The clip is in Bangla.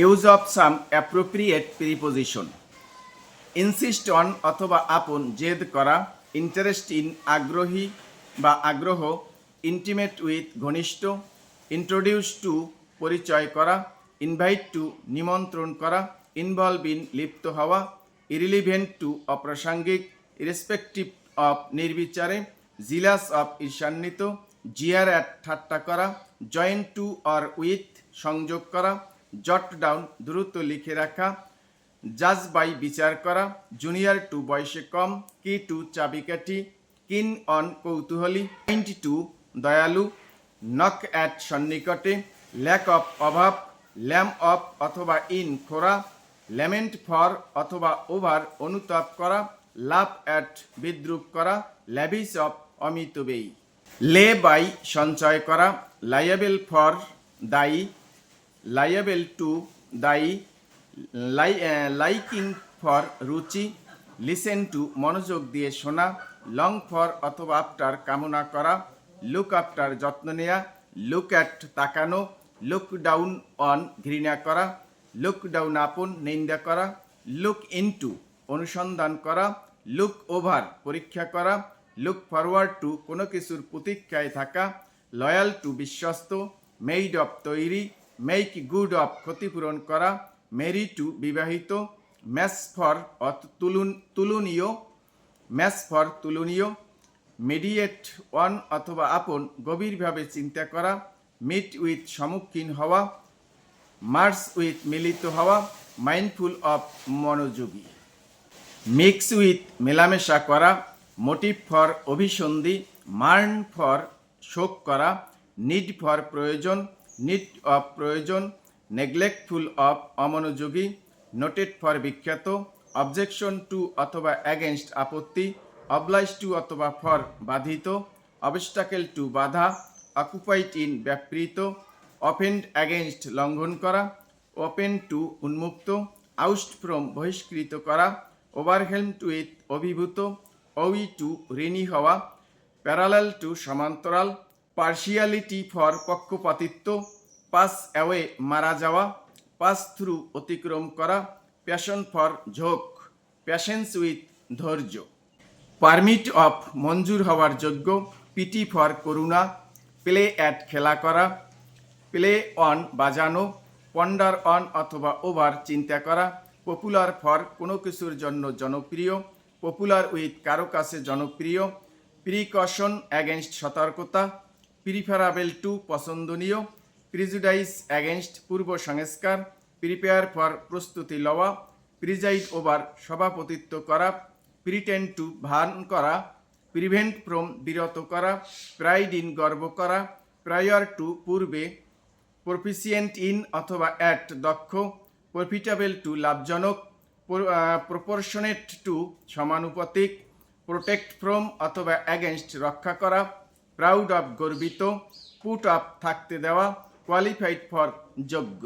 Use of some appropriate preposition insist on অথবা আপন জেদ করা ইন্টারেস্ট ইন আগ্রহী বা আগ্রহ ইন্টিমেট উইথ ঘনিষ্ঠ ইন্ট্রোডিউস টু পরিচয় করা ইনভাইট টু নিমন্ত্রণ করা ইনভলভ ইন লিপ্ত হওয়া ইরিলিভেন্ট টু অপ্রাসঙ্গিক ইরেসপেক্টিভ অফ নির্বিচারে জিলাস অফ ঈর্ষান্বিত জিয়ার অ্যাট ঠাট্টা করা জয়েন্ট টু অর উইথ সংযোগ করা জট ডাউন দ্রুত লিখে রাখা জাজ বাই বিচার করা জুনিয়র টু বয়সে কম কি টু চাবিকাঠি কিন অন কৌতূহলী পয়েন্ট টু দয়ালু নক অ্যাট সন্নিকটে ল্যাক অফ অভাব ল্যাম অফ অথবা ইন খোরা ল্যামেন্ট ফর অথবা ওভার অনুতাপ করা লাভ অ্যাট বিদ্রুপ করা ল্যাভিস অফ অমিতবেই লে বাই সঞ্চয় করা লায়াবেল ফর দায়ী লায়াবেল টু দায়ী লাই লাইকিং ফর রুচি লিসেন টু মনোযোগ দিয়ে শোনা লং ফর অথবা আফটার কামনা করা লুক আফটার যত্ন নেয়া লুক অ্যাট তাকানো লুক ডাউন অন ঘৃণা করা লুক ডাউন আপন নিন্দা করা লুক ইনটু অনুসন্ধান করা লুক ওভার পরীক্ষা করা লুক ফরওয়ার্ড টু কোনো কিছুর প্রতীক্ষায় থাকা লয়াল টু বিশ্বস্ত মেইড অফ তৈরি মেক গুড অফ ক্ষতিপূরণ করা মেরি টু বিবাহিত ম্যাচ ফর তুলুন, তুলনীয় ম্যাচ ফর তুলনীয় মিডিয়েট ওয়ান অথবা আপন গভীরভাবে চিন্তা করা মিট উইথ সম্মুখীন হওয়া মার্স উইথ মিলিত হওয়া মাইন্ডফুল অফ মনোযোগী মিক্স উইথ মেলামেশা করা মোটিভ ফর অভিসন্ধি মার্ন ফর শোক করা নিড ফর প্রয়োজন নিড অফ প্রয়োজন নেগলেক্টফুল অফ অমনোযোগী নোটেড ফর বিখ্যাত অবজেকশন টু অথবা অ্যাগেনস্ট আপত্তি অবলাইজ টু অথবা ফর বাধিত অবস্টাকেল টু বাধা অকুপাইড ইন ব্যাপৃত অফেন্ড অ্যাগেনস্ট লঙ্ঘন করা ওপেন টু উন্মুক্ত আউস্ট ফ্রম বহিষ্কৃত করা ওভারহেলম টু উইথ অভিভূত অউই টু ঋণী হওয়া প্যারালাল টু সমান্তরাল পার্শিয়ালিটি ফর পক্ষপাতিত্ব পাস অ্যাওয়ে মারা যাওয়া পাস থ্রু অতিক্রম করা প্যাশন ফর ঝোঁক প্যাশেন্স উইথ ধৈর্য। পারমিট অফ মঞ্জুর হওয়ার যোগ্য পিটি ফর করুণা প্লে অ্যাট খেলা করা প্লে অন বাজানো পন্ডার অন অথবা ওভার চিন্তা করা পপুলার ফর কোনো কিছুর জন্য জনপ্রিয় পপুলার উইথ কারও কাছে জনপ্রিয় প্রিকশন অ্যাগেনস্ট সতর্কতা প্রিফারাবেল টু পছন্দনীয় প্রিজুডাইস অ্যাগেনস্ট পূর্ব সংস্কার প্রিপেয়ার ফর প্রস্তুতি লওয়া প্রিজাইড ওভার সভাপতিত্ব করা প্রিটেন্ড টু ভান করা প্রিভেন্ট ফ্রম বিরত করা প্রাইড ইন গর্ব করা প্রায়র টু পূর্বে প্রফিসিয়েন্ট ইন অথবা অ্যাট দক্ষ প্রফিটেবল টু লাভজনক প্রপোর্শনেট টু সমানুপাতিক প্রোটেক্ট ফ্রম অথবা অ্যাগেনস্ট রক্ষা করা প্রাউড অফ গর্বিত পুট অফ থাকতে দেওয়া কোয়ালিফাইড ফর যোগ্য